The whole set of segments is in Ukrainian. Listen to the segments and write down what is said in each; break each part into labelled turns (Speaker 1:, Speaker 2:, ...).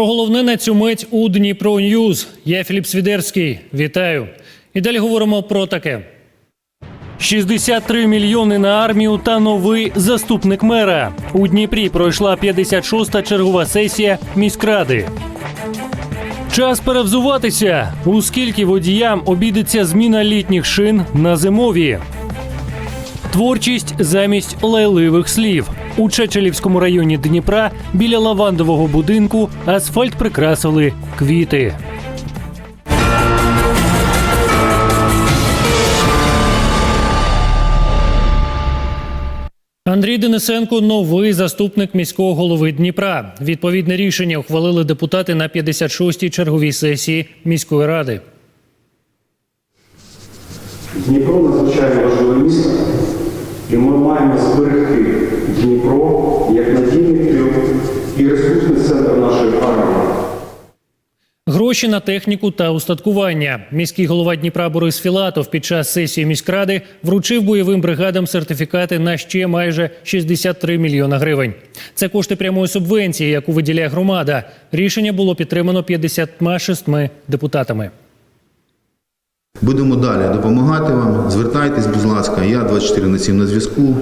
Speaker 1: Про головне на цю мить у Дніпро Ньюз. Я Філіп Свідерський. Вітаю. І далі говоримо про таке. 63 мільйони на армію та новий заступник мера. У Дніпрі пройшла 56-та чергова сесія міськради. Час перевзуватися, у скільки водіям обійдеться зміна літніх шин на зимові. Творчість замість лайливих слів. У Чечелівському районі Дніпра біля лавандового будинку асфальт прикрасили квіти. Андрій Денисенко новий заступник міського голови Дніпра. Відповідне рішення ухвалили депутати на 56-й черговій сесії міської ради.
Speaker 2: Дніпро надзвичайно важливе місто, і ми маємо зберегти Дніпро як надійний тил і ресурсний центр нашої армії.
Speaker 1: Гроші на техніку та устаткування. Міський голова Дніпра Борис Філатов під час сесії міськради вручив бойовим бригадам сертифікати на ще майже 63 мільйона гривень. Це кошти прямої субвенції, яку виділяє громада. Рішення було підтримано 56 депутатами.
Speaker 3: Будемо далі допомагати вам. Звертайтесь, будь ласка. Я 24 на 7 на зв'язку.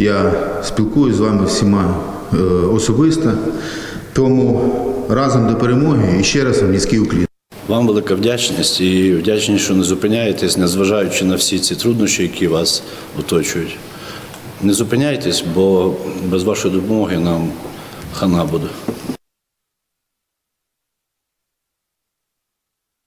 Speaker 3: Я спілкуюся з вами всіма е, особисто. Тому разом до перемоги і ще раз низький уклін.
Speaker 4: Вам велика вдячність і вдячність, що не зупиняєтесь, незважаючи на всі ці труднощі, які вас оточують. Не зупиняйтесь, бо без вашої допомоги нам хана буде.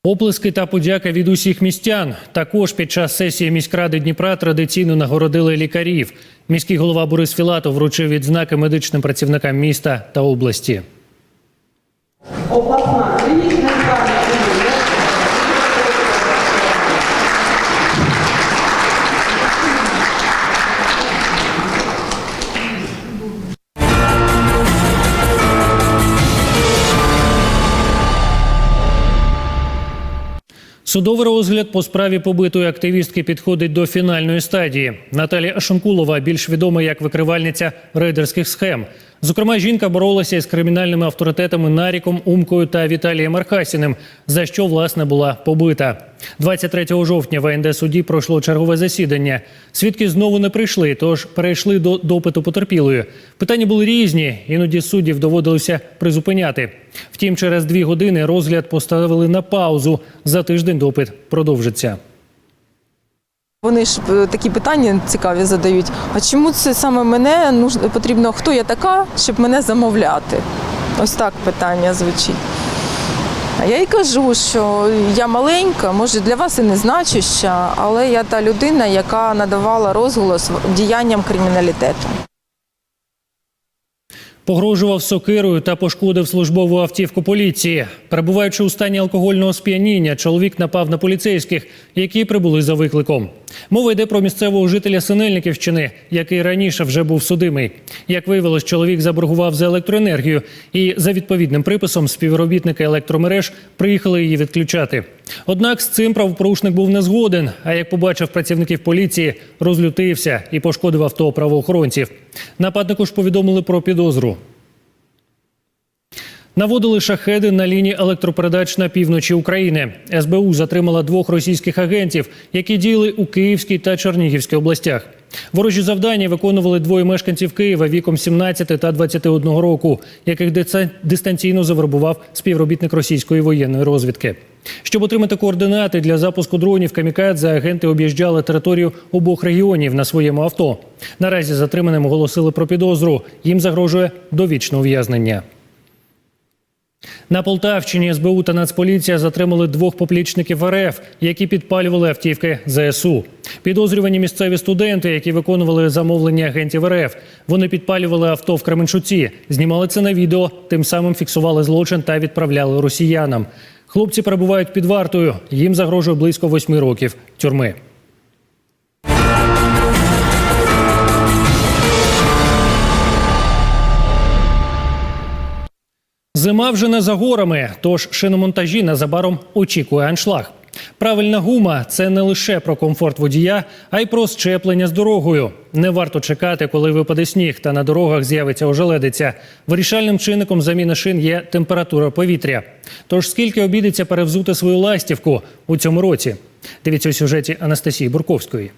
Speaker 1: Оплески та подяка від усіх містян. Також під час сесії міськради Дніпра традиційно нагородили лікарів. Міський голова Борис Філатов вручив відзнаки медичним працівникам міста та області.
Speaker 5: обласна
Speaker 1: Судовий розгляд по справі побитої активістки підходить до фінальної стадії. Наталія Шанкулова більш відома як викривальниця рейдерських схем. Зокрема, жінка боролася із кримінальними авторитетами Наріком, Умкою та Віталієм Архасіним, за що власне була побита. 23 жовтня в АНД суді пройшло чергове засідання. Свідки знову не прийшли, тож перейшли до допиту потерпілої. Питання були різні, іноді суддів доводилося призупиняти. Втім, через дві години розгляд поставили на паузу. За тиждень допит продовжиться.
Speaker 6: Вони ж е, такі питання цікаві задають. А чому це саме мене потрібно? Хто я така, щоб мене замовляти? Ось так питання звучить. А я й кажу, що я маленька, може для вас і не значуща, але я та людина, яка надавала розголос діянням криміналітету.
Speaker 1: Погрожував сокирою та пошкодив службову автівку поліції. Перебуваючи у стані алкогольного сп'яніння, чоловік напав на поліцейських, які прибули за викликом. Мова йде про місцевого жителя Синельниківщини, який раніше вже був судимий. Як виявилось, чоловік заборгував за електроенергію, і за відповідним приписом співробітники електромереж приїхали її відключати. Однак з цим правопорушник був не згоден. А як побачив працівників поліції, розлютився і пошкодив авто правоохоронців. Нападнику ж повідомили про підозру. Наводили шахеди на лінії електропередач на півночі України. СБУ затримала двох російських агентів, які діяли у Київській та Чернігівській областях. Ворожі завдання виконували двоє мешканців Києва віком 17 та 21 року, яких дистанційно завербував співробітник російської воєнної розвідки. Щоб отримати координати для запуску дронів камікадзе, агенти об'їжджали територію обох регіонів на своєму авто. Наразі затриманим оголосили про підозру. Їм загрожує довічне ув'язнення. На Полтавщині СБУ та Нацполіція затримали двох поплічників РФ, які підпалювали автівки ЗСУ. Підозрювані місцеві студенти, які виконували замовлення агентів РФ. Вони підпалювали авто в Кременчуці, знімали це на відео, тим самим фіксували злочин та відправляли росіянам. Хлопці перебувають під вартою. Їм загрожує близько восьми років тюрми. Зима вже не за горами, тож шиномонтажі незабаром очікує аншлаг. Правильна гума це не лише про комфорт водія, а й про щеплення з дорогою. Не варто чекати, коли випаде сніг та на дорогах з'явиться ожеледиця. Вирішальним чинником заміни шин є температура повітря. Тож скільки обійдеться перевзути свою ластівку у цьому році? Дивіться у сюжеті Анастасії Бурковської.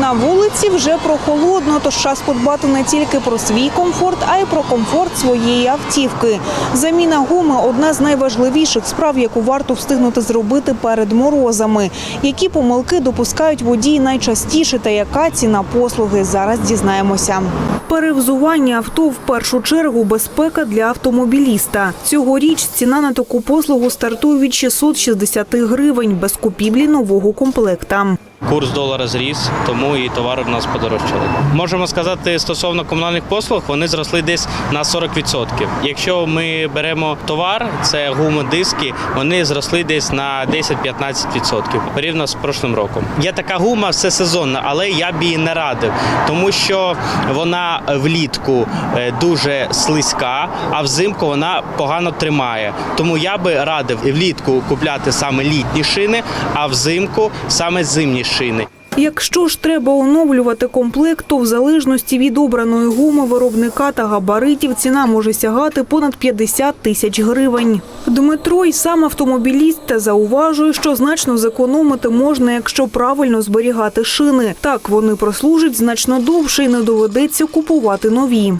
Speaker 7: На вулиці вже прохолодно, тож час подбати не тільки про свій комфорт, а й про комфорт своєї автівки. Заміна гуми одна з найважливіших справ, яку варто встигнути зробити перед морозами. Які помилки допускають водії найчастіше та яка ціна послуги? Зараз дізнаємося. Перевзування авто в першу чергу безпека для автомобіліста. Цьогоріч ціна на таку послугу стартує від 660 гривень без купівлі нового комплекта.
Speaker 8: Курс долара зріс, тому і товари в нас подорожчали. Можемо сказати, стосовно комунальних послуг, вони зросли десь на 40%. Якщо ми беремо товар, це гуми, диски, вони зросли десь на 10-15% порівняно з прошлим роком. Є така гума все сезонна, але я б її не радив, тому що вона влітку е, дуже слизька, а взимку вона погано тримає. Тому я би радив влітку купляти саме літні шини, а взимку саме зимні шини.
Speaker 7: Якщо ж треба оновлювати комплект, то в залежності від обраної гуми виробника та габаритів ціна може сягати понад 50 тисяч гривень. Дмитро й сам автомобіліст та зауважує, що значно зекономити можна, якщо правильно зберігати шини. Так вони прослужать значно довше і не доведеться купувати нові.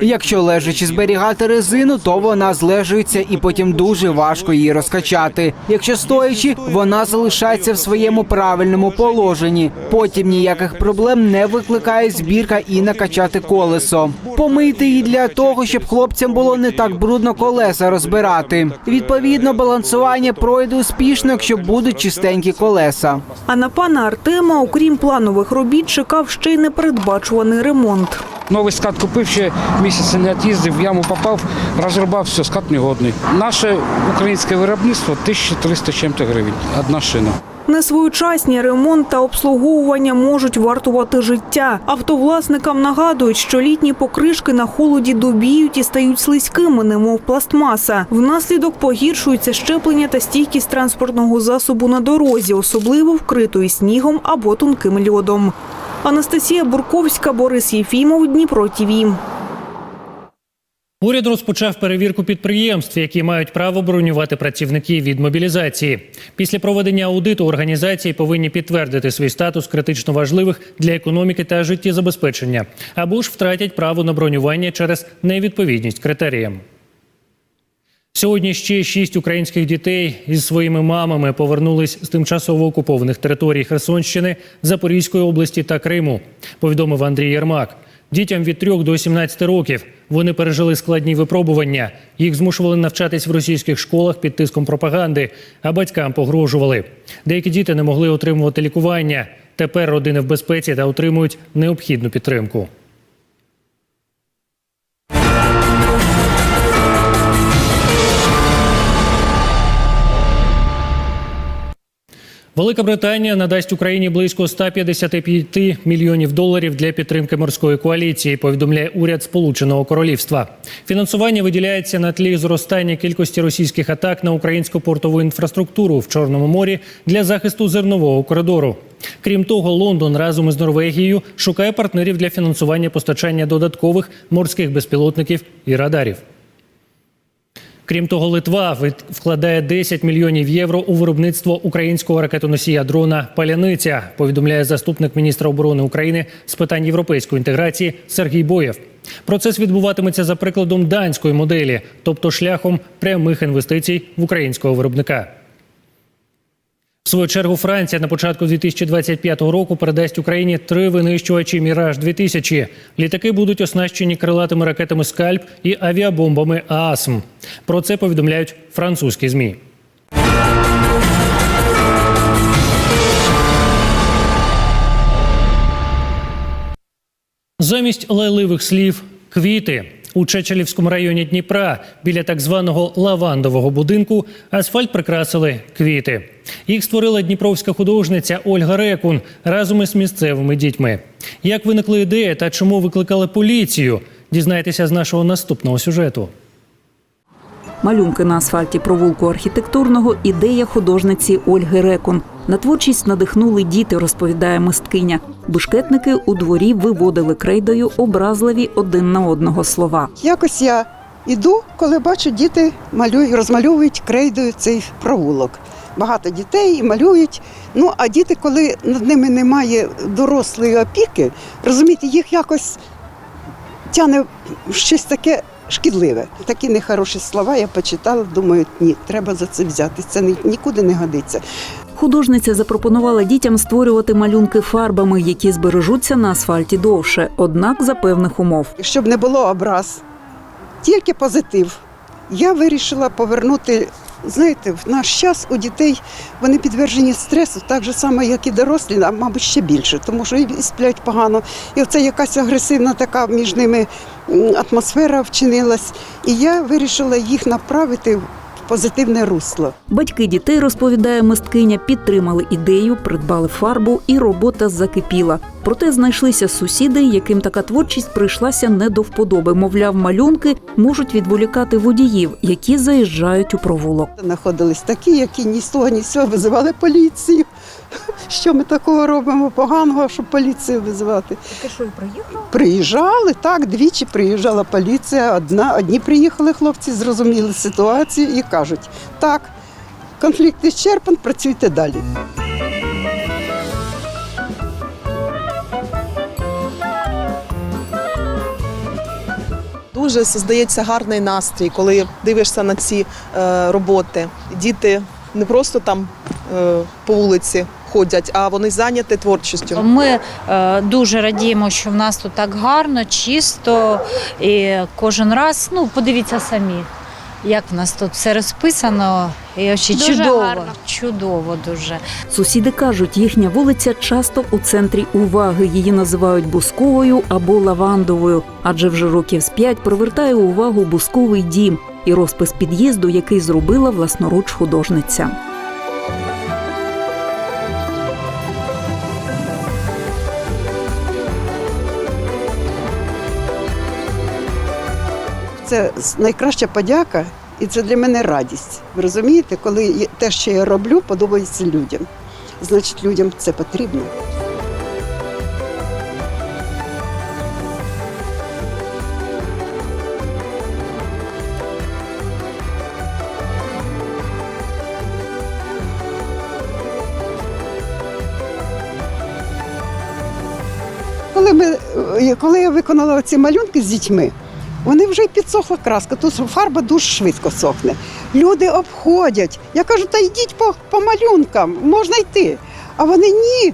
Speaker 9: Якщо лежачи зберігати резину, то вона злежується і потім дуже важко її розкачати. Якщо стоячи, вона залишається в своєму правильному положенні. Потім ніяких проблем не викликає збірка і накачати колесо. Помийте її для того, щоб хлопцям було не так брудно колеса розбирати. Відповідно, балансування пройде успішно, якщо будуть чистенькі колеса.
Speaker 7: А на пана Артема, окрім планових робіт, чекав ще й непередбачуваний ремонт.
Speaker 10: Новий скат купив ще місяця не від'їздив, в яму попав, розрубав, все, скат негодний. Наше українське виробництво 1300 чим-то гривень. Одна шина.
Speaker 7: Несвоєчасні ремонт та обслуговування можуть вартувати життя. Автовласникам нагадують, що літні покришки на холоді добіють і стають слизькими, немов пластмаса. Внаслідок погіршується щеплення та стійкість транспортного засобу на дорозі, особливо вкритої снігом або тонким льодом. Анастасія Бурковська, Борис Єфімов, Дніпро ТІВІ.
Speaker 1: Уряд розпочав перевірку підприємств, які мають право бронювати працівників від мобілізації. Після проведення аудиту організації повинні підтвердити свій статус критично важливих для економіки та життєзабезпечення, або ж втратять право на бронювання через невідповідність критеріям. Сьогодні ще шість українських дітей із своїми мамами повернулись з тимчасово окупованих територій Херсонщини, Запорізької області та Криму. Повідомив Андрій Єрмак. Дітям від 3 до 17 років вони пережили складні випробування. Їх змушували навчатись в російських школах під тиском пропаганди, а батькам погрожували. Деякі діти не могли отримувати лікування. Тепер родини в безпеці та отримують необхідну підтримку. Велика Британія надасть Україні близько 155 мільйонів доларів для підтримки морської коаліції. Повідомляє уряд Сполученого Королівства. Фінансування виділяється на тлі зростання кількості російських атак на українську портову інфраструктуру в Чорному морі для захисту зернового коридору. Крім того, Лондон разом із Норвегією шукає партнерів для фінансування постачання додаткових морських безпілотників і радарів. Крім того, Литва вкладає 10 мільйонів євро у виробництво українського ракетоносія дрона Паляниця. Повідомляє заступник міністра оборони України з питань європейської інтеграції Сергій Боєв. Процес відбуватиметься за прикладом данської моделі, тобто шляхом прямих інвестицій в українського виробника. Свою чергу Франція на початку 2025 року передасть Україні три винищувачі Міраж 2000 Літаки будуть оснащені крилатими ракетами Скальп і авіабомбами ААСМ. Про це повідомляють французькі змі. Замість лайливих слів квіти у Чечелівському районі Дніпра біля так званого лавандового будинку асфальт прикрасили квіти. Їх створила дніпровська художниця Ольга Рекун разом із місцевими дітьми. Як виникла ідея та чому викликали поліцію? Дізнайтеся з нашого наступного сюжету.
Speaker 11: Малюнки на асфальті провулку архітектурного ідея художниці Ольги Рекун. На творчість надихнули діти, розповідає мисткиня. Бушкетники у дворі виводили крейдою образливі один на одного слова.
Speaker 5: Якось я іду, коли бачу, діти малюють, розмальовують крейдою цей провулок. Багато дітей і малюють. Ну, а діти, коли над ними немає дорослої опіки, розумієте, їх якось тягне в щось таке шкідливе. Такі нехороші слова я почитала, думаю, ні, треба за це взяти. Це ні- нікуди не годиться.
Speaker 11: Художниця запропонувала дітям створювати малюнки фарбами, які збережуться на асфальті довше, однак за певних умов.
Speaker 5: щоб не було образ, тільки позитив. Я вирішила повернути. Знаєте, в наш час у дітей вони підтверджені стресу, так же само, як і дорослі, а мабуть ще більше, тому що і сплять погано. І оце якась агресивна така між ними атмосфера вчинилась. І я вирішила їх направити позитивне русло.
Speaker 11: Батьки дітей, розповідає мисткиня, підтримали ідею, придбали фарбу, і робота закипіла. Проте знайшлися сусіди, яким така творчість прийшлася не до вподоби. Мовляв, малюнки можуть відволікати водіїв, які заїжджають у провулок.
Speaker 5: Знаходились такі, які ні з того, ні з цього визивали поліцію. Що ми такого робимо поганого, щоб поліцію визивати?
Speaker 7: Таке що і приїхав?
Speaker 5: Приїжджали, так, двічі приїжджала поліція. Одна, одні приїхали хлопці, зрозуміли ситуацію і кажуть, так, конфлікт ісчерпан, працюйте далі.
Speaker 12: Дуже здається гарний настрій, коли дивишся на ці е, роботи. Діти не просто там е, по вулиці ходять, а вони зайняті творчістю.
Speaker 13: Ми е, дуже радіємо, що в нас тут так гарно, чисто. І кожен раз, ну подивіться самі, як в нас тут все розписано. І ще
Speaker 14: Дуже
Speaker 13: чудово,
Speaker 14: гарно.
Speaker 13: чудово дуже.
Speaker 11: Сусіди кажуть, їхня вулиця часто у центрі уваги. Її називають бусковою або лавандовою, адже вже років з п'ять привертає увагу бусковий дім і розпис під'їзду, який зробила власноруч художниця.
Speaker 5: Це найкраща подяка, і це для мене радість. Ви розумієте, коли те, що я роблю, подобається людям. Значить, людям це потрібно. Коли, ми, е, коли я виконала ці малюнки з дітьми, вони вже й підсохла краска. Тут фарба дуже швидко сохне. Люди обходять. Я кажу, та йдіть по, по малюнкам, можна йти. А вони ні,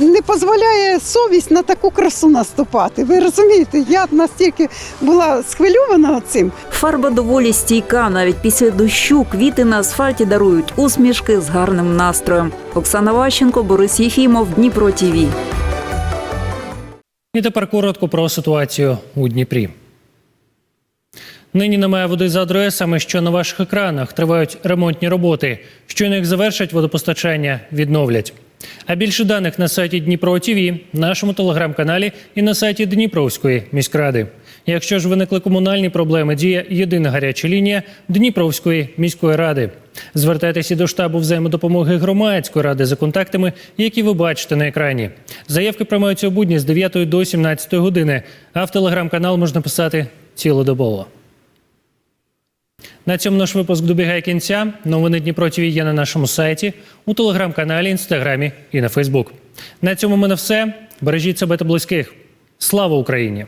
Speaker 5: не дозволяє совість на таку красу наступати. Ви розумієте, я настільки була схвильована цим.
Speaker 11: Фарба доволі стійка. Навіть після дощу квіти на асфальті дарують усмішки з гарним настроєм. Оксана Ващенко, Борис Єфімов, Дніпро ТІВІ.
Speaker 1: І тепер коротко про ситуацію у Дніпрі. Нині немає води за адресами, що на ваших екранах тривають ремонтні роботи. Щойно їх завершать, водопостачання відновлять. А більше даних на сайті Дніпро ТІВІ, нашому телеграм-каналі і на сайті Дніпровської міськради. Якщо ж виникли комунальні проблеми, діє єдина гаряча лінія Дніпровської міської ради. Звертайтеся до штабу взаємодопомоги громадської ради за контактами, які ви бачите на екрані. Заявки приймаються у будні з 9 до 17 години, а в телеграм-канал можна писати цілодобово. На цьому наш випуск добігає кінця. Новини Дніпро ТВ є на нашому сайті, у телеграм-каналі, інстаграмі і на Фейсбук. На цьому в мене все. Бережіть себе та близьких. Слава Україні!